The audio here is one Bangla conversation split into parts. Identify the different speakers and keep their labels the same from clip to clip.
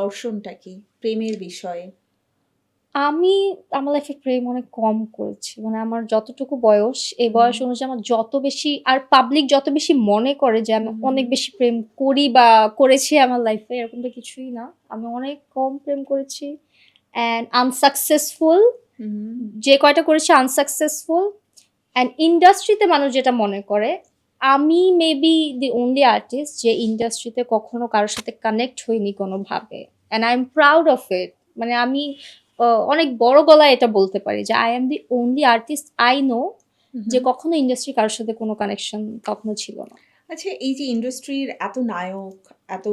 Speaker 1: দর্শনটা কি? প্রেমের বিষয়ে।
Speaker 2: আমি আমার লাইফে প্রেম অনেক কম করেছি। মানে আমার যতটুকু বয়স এই বয়স অনুযায়ী আমার যত বেশি আর পাবলিক যত বেশি মনে করে যে আমি অনেক বেশি প্রেম করি বা করেছি আমার লাইফে এরকম তো কিছুই না। আমি অনেক কম প্রেম করেছি। অ্যান্ড আনসাকসেসফুল যে কয়টা করেছি আনসাকসেসফুল অ্যান্ড ইন্ডাস্ট্রিতে মানুষ যেটা মনে করে আমি মেবি দি অনলি আর্টিস্ট যে ইন্ডাস্ট্রিতে কখনো কারোর সাথে কানেক্ট হইনি কোনোভাবে। And I am proud of it মানে আমি অনেক বড় গলায় এটা বলতে পারি যে I am the only artist I know যে কখনো ইন্ডাস্ট্রি কারোর সাথে কোনো কানেকশন কখনো ছিল না।
Speaker 1: আচ্ছা এই যে ইন্ডাস্ট্রির এত নায়ক এত।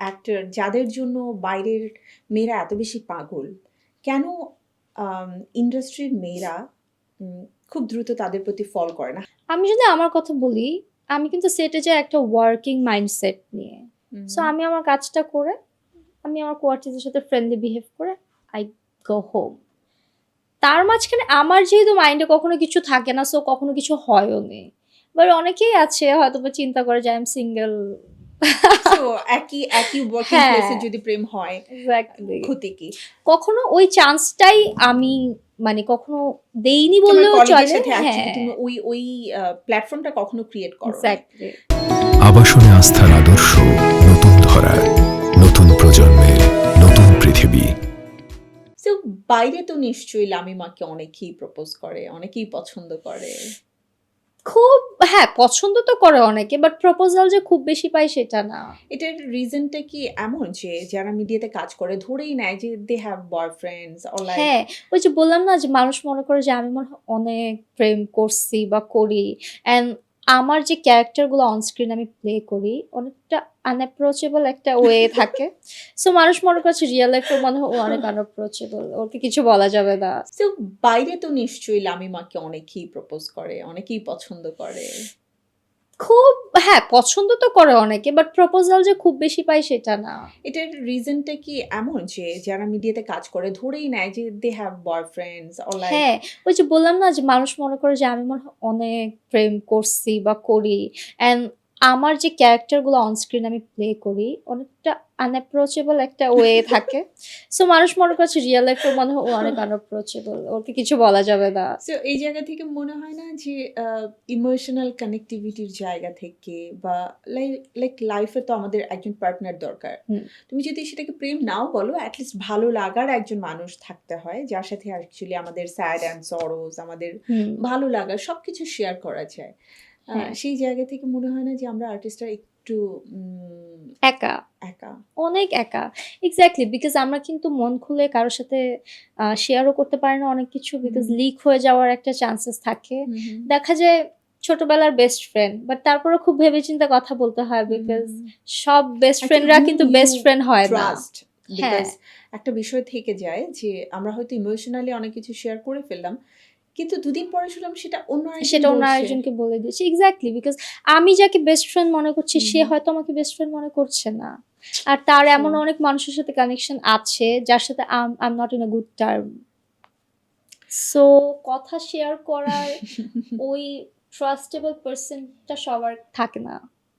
Speaker 1: অ্যাক্টর যাদের জন্য বাইরের মেয়েরা এত বেশি পাগল কেন ইন্ডাস্ট্রির মেয়েরা খুব দ্রুত তাদের প্রতি ফল করে না।
Speaker 2: আমি যদি আমার কথা বলি আমি কিন্তু সেটে যাই একটা ওয়ার্কিং মাইন্ডসেট নিয়ে। সো আমি আমার কাজটা করে আমি আমার কোয়ার্টিসের সাথে ফ্রেন্ডলি বিহেভ করে আই গো হোম তার মাঝখানে আমার যেহেতু মাইন্ডে কখনো কিছু থাকে না সো কখনো কিছু হয়ও নেই। এবার অনেকেই আছে হয়তো বা চিন্তা করে যে আই এম সিঙ্গেল
Speaker 1: একই একই ওয়ার্কিং
Speaker 2: হ্যাঁ।
Speaker 1: প্লেসে যদি প্রেম হয় ক্ষতি কি?
Speaker 2: কখনো ওই চান্সটাই আমি মানে কখনো দেইনি বললেও চলে। হ্যাঁ।
Speaker 1: তুমি ওই ওই প্ল্যাটফর্মটা কখনো ক্রিয়েট করো।
Speaker 2: এক্স্যাক্টলি
Speaker 3: আবাসনে আস্থার আদর্শ নতুন ধরা নতুন প্রজন্মের নতুন পৃথিবী।
Speaker 1: বাইরে তো নিশ্চয়ই লামিমাকে অনেকেই প্রপোজ করে অনেকেই পছন্দ করে।
Speaker 2: খুব হ্যাঁ পছন্দ তো করে অনেকে বাট প্রপোজাল যে খুব বেশি পায় সেটা না।
Speaker 1: এটার রিজনটা কি এমন যে যারা মিডিয়াতে কাজ করে ধরেই নেয় যে they have boyfriends or like
Speaker 2: হ্যাঁ ওই যে বললাম না যে মানুষ মনে করে যে আমি মনে হয় অনেক প্রেম করছি বা করি অ্যান্ড আমার যে ক্যারেক্টারগুলো অনস্ক্রিন আমি প্লে করি, অনেকটা আনঅ্যাপ্রোচেবল একটা ওয়ে থাকে। সো মানুষ মনে করছে রিয়েল লাইফে মনে হয় অনেক আনঅ্যাপ্রোচেবল ওকে কিছু বলা যাবে না।
Speaker 1: সো বাইরে তো নিশ্চয়ই লামিমাকে অনেকেই প্রপোজ করে, অনেকেই পছন্দ করে।
Speaker 2: খুব হ্যাঁ পছন্দ তো করে অনেকে বাট প্রপোজাল যে খুব বেশি পাই সেটা না।
Speaker 1: এটার রিজনটা কি এমন যে যারা মিডিয়াতে কাজ করে ধরেই নেয় যে দে হ্যাভ বয়ফ্রেন্ডস
Speaker 2: হ্যাঁ ওই যে বললাম না যে মানুষ মনে করে যে আমি মনে হয় অনেক প্রেম করছি বা করি অ্যান্ড আমার যে ক্যারেক্টারগুলো অনস্ক্রিন আমি প্লে করি অনেকটা আনঅ্যাপ্রোচেবল একটা ওয়ে থাকে। সো মানুষ মনে করছে রিয়েল লাইফে মনে হয় ও অনেক আনঅ্যাপ্রোচেবল ওকে কিছু বলা যাবে না।
Speaker 1: সো এই জায়গা থেকে মনে হয় না যে ইমোশনাল কানেক্টিভিটির জায়গা থেকে বা লাইক লাইফে তো আমাদের একজন পার্টনার দরকার। তুমি যদি সেটাকে প্রেম নাও বলো অ্যাটলিস্ট ভালো লাগার একজন মানুষ থাকতে হয় যার সাথে অ্যাকচুয়ালি আমাদের স্যাড অ্যান্ড সরোজ আমাদের ভালো লাগা সবকিছু শেয়ার করা যায়। সেই জায়গা থেকে মনে হয় না যে আমরা আর্টিস্টরা একটু
Speaker 2: একা।
Speaker 1: একা।
Speaker 2: অনেক একা। এক্স্যাক্টলি বিকজ আমরা কিন্তু মন খুলে কারোর সাথে শেয়ারও করতে পারি না অনেক কিছু বিকজ লিক হয়ে যাওয়ার একটা চান্সেস থাকে। দেখা যায় ছোটবেলার বেস্ট ফ্রেন্ড বাট তারপরে খুব ভেবেচিন্তে কথা বলতে হয় বিকজ সব বেস্ট ফ্রেন্ডরা কিন্তু বেস্ট ফ্রেন্ড হয় না। হ্যাঁ।
Speaker 1: একটা বিষয় থেকে যায় যে আমরা হয়তো ইমোশনালি অনেক কিছু শেয়ার করে ফেললাম কিন্তু দুদিন পরে শুনলাম সেটা অন্য
Speaker 2: সেটা অন্য আরেকজনকে বলে দিয়েছে। এক্স্যাক্টলি বিকজ আমি যাকে বেস্ট ফ্রেন্ড মনে করছি সে হয়তো আমাকে বেস্ট ফ্রেন্ড মনে করছে না। আর তার এমন অনেক মানুষের সাথে কানেকশন আছে যার সাথে I am not in a good term so কথা শেয়ার করার ওই ট্রাস্টেবল পার্সনটা সবার থাকে না।